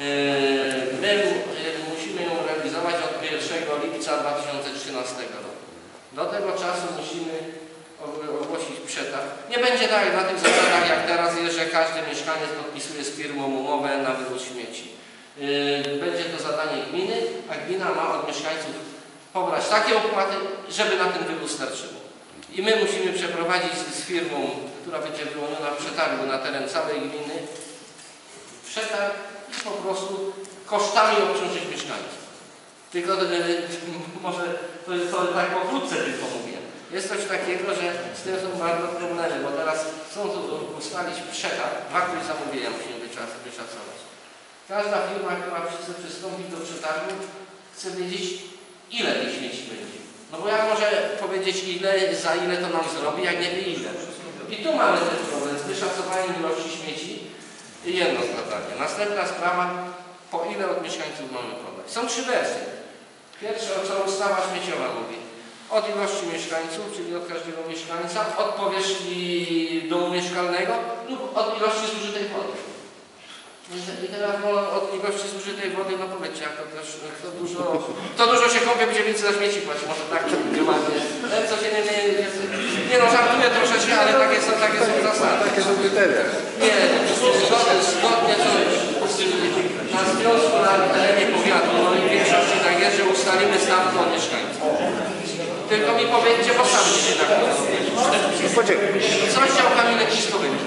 My e, musimy ją realizować od 1 lipca 2013 roku. Do tego czasu musimy og- ogłosić przetarg. Nie będzie jak na tych zasadach jak teraz jest, że każdy mieszkaniec podpisuje z firmą umowę na wywóz śmieci. Yy, Będzie to zadanie gminy, a gmina ma od mieszkańców pobrać takie opłaty, żeby na ten wywóz starczyło. I my musimy przeprowadzić z, firmą, która będzie wyłoniona w przetargu na teren całej gminy, przetarg po prostu kosztami obciążyć mieszkańców. Tylko e, może to, to tak pokrótce tylko mówię. Jest coś takiego, że z tym są bardzo problemy, bo teraz chcą tu ustalić przetarg, wartość zamówienia musimy wyszacować. Każda firma, która chce przystąpić do przetargu, chce wiedzieć, ile tych śmieci będzie. No bo jak może powiedzieć ile, za ile to nam zrobi, jak nie wie ile. I tu mamy ten problem z wyszacowaniem ilości śmieci. I jedno zadanie. Następna sprawa, po ile od mieszkańców mamy podać. Są trzy wersje. Pierwsze, o co ustawa śmieciowa mówi. Od ilości mieszkańców, czyli od każdego mieszkańca, od powierzchni domu mieszkalnego lub od ilości zużytej wody. I teraz od ilości zużytej wody, no powiedzcie, jak to kto dużo, kto dużo się kąpie, będzie więcej za śmieci płacić, może tak nie ładnie. Nie, nie, nie no, żartuję troszeczkę, ale takie są, takie są zasady. Takie są kryteria. Nie, zgodnie, zgodnie co na związku na terenie powiatu, no i w większości tak jest, że ustalimy stawkę od mieszkańców. Tylko mi powiedzcie, bo sam się tak. Co z działkami letniskowymi?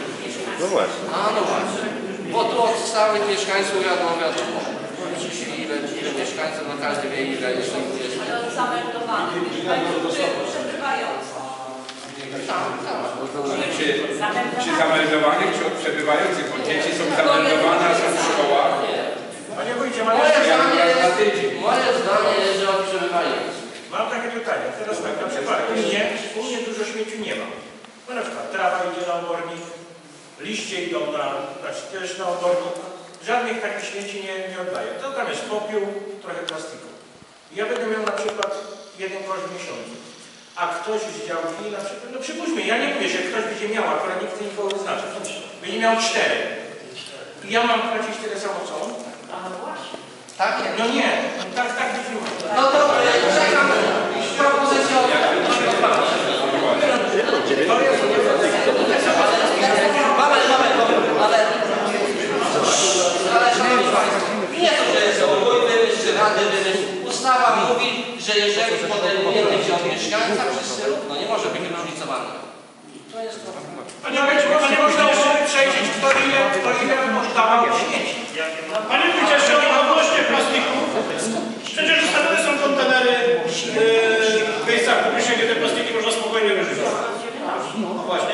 No właśnie. A no właśnie. Bo tu od stałych mieszkańców wiadomo, wiadomo. Ile, ile mieszkańców, no każdy wie ile jest. jest. Ale on zameldowany, mieszkańców przebywających. Tak, tak. Czy, czy zameldowanych, czy od przebywających? Bo dzieci są zameldowane, a są w szkołach. Panie wójcie, Moje mam, zdanie jest, tydzień. moje zdanie jest, że od przebywających. mam takie pytanie. Teraz tak, na przykład u mnie, u mnie dużo śmieci nie ma. Na przykład trawa idzie na obornik, liście idą na, znaczy też na obornik. Żadnych takich śmieci nie, nie oddaję. To tam jest popiół, trochę plastiku. Ja będę miał na przykład jeden kosz w miesiącu. A ktoś z działki, na przykład, no przypuśćmy, ja nie mówię, że ktoś będzie miał, akurat nie chcę nikogo wyznaczyć. Będzie miał cztery. I ja mam płacić tyle samo co on? A no właśnie. Tak jest. No nie, tak, tak być nie. No to e, czekam propozycję od Moment, moment, moment, ale... Ale szanowni Państwo, nie to, że jest wymysł, czy rady. Ustawa mówi, że jeżeli podejmujemy się od mieszkańca, wszyscy równo, nie może być różnicowane. To jest to. Panie Wójcie, nie można przejrzeć, kto ile, kto ile oddawał śmieci. Panie Wójcie, jeszcze odnośnie plastiku. Przecież ustawione są kontenery y, w miejscach publicznych, gdzie te plastiki można spokojnie używać. No właśnie.